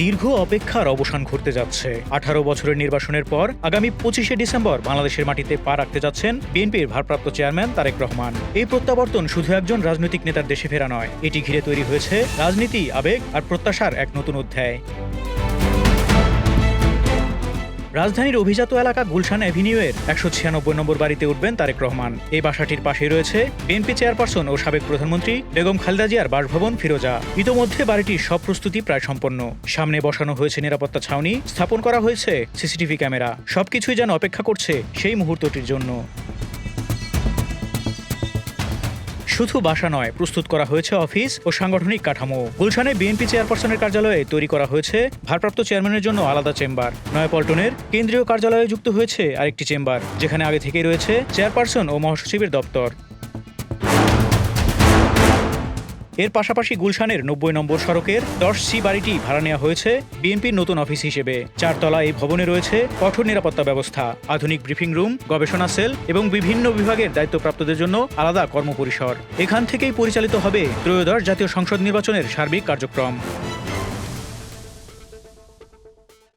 দীর্ঘ অপেক্ষার অবসান ঘটতে যাচ্ছে। আঠারো বছরের নির্বাচনের পর আগামী পঁচিশে ডিসেম্বর বাংলাদেশের মাটিতে পা রাখতে যাচ্ছেন বিএনপির ভারপ্রাপ্ত চেয়ারম্যান তারেক রহমান। এই প্রত্যাবর্তন শুধু একজন রাজনৈতিক নেতার দেশে ফেরা নয়, এটি ঘিরে তৈরি হয়েছে রাজনীতি, আবেগ আর প্রত্যাশার এক নতুন অধ্যায়। রাজধানীর অভিজাত এলাকা গুলশান অ্যাভিনিউয়ের একশো ছিয়ানব্বই নম্বর বাড়িতে উঠবেন তারেক রহমান। এই বাসাটির পাশেই রয়েছে বিএনপি চেয়ারপারসন ও সাবেক প্রধানমন্ত্রী বেগম খালেদা জিয়ার বাসভবন ফিরোজা। ইতোমধ্যে বাড়িটির সব প্রস্তুতি প্রায় সম্পন্ন। সামনে বসানো হয়েছে নিরাপত্তা ছাউনি, স্থাপন করা হয়েছে সিসিটিভি ক্যামেরা। সবকিছুই যেন অপেক্ষা করছে সেই মুহূর্তটির জন্য। শুধু বাসা নয়, প্রস্তুত করা হয়েছে অফিস ও সাংগঠনিক কাঠামো। গুলশানে বিএনপি চেয়ারপারসনের কার্যালয়ে তৈরি করা হয়েছে ভারপ্রাপ্ত চেয়ারম্যানের জন্য আলাদা চেম্বার। নয়াপল্টনের কেন্দ্রীয় কার্যালয়ে যুক্ত হয়েছে আরেকটি চেম্বার, যেখানে আগে থেকেই রয়েছে চেয়ারপারসন ও মহাসচিবের দপ্তর। এর পাশাপাশি গুলশানের নব্বই নম্বর সড়কের দশ সি বাড়িটি ভাড়া নেওয়া হয়েছে বিএনপির নতুন অফিস হিসেবে। চারতলা এই ভবনে রয়েছে কঠোর নিরাপত্তা ব্যবস্থা, আধুনিক ব্রিফিং রুম, গবেষণা সেল এবং বিভিন্ন বিভাগের দায়িত্বপ্রাপ্তদের জন্য আলাদা কর্মপরিসর। এখান থেকেই পরিচালিত হবে ত্রয়োদশ জাতীয় সংসদ নির্বাচনের সার্বিক কার্যক্রম।